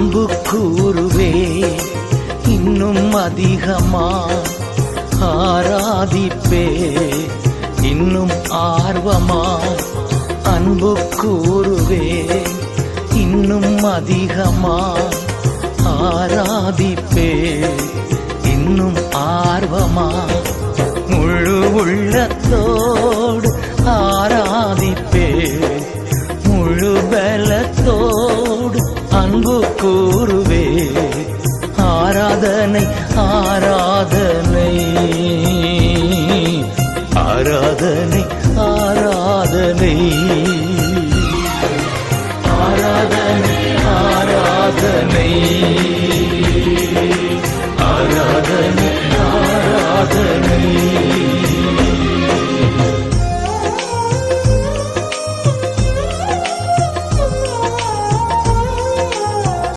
அன்பு கூறுவே இன்னும் அதிகமா ஆராதிப்பே இன்னும் ஆர்வமா அன்பு கூறுவே இன்னும் அதிகமா ஆராதிப்பே இன்னும் ஆர்வமா முழு உள்ளத்தோடு ஆராதிப்பே முழு பலத்தோடு அன்பு கூறுவே. ஆராதனை ஆராதனை. ஆராதனை ஆராதனை. ஆராதனை ஆராதனை. ஆராதனை ஆராதனை.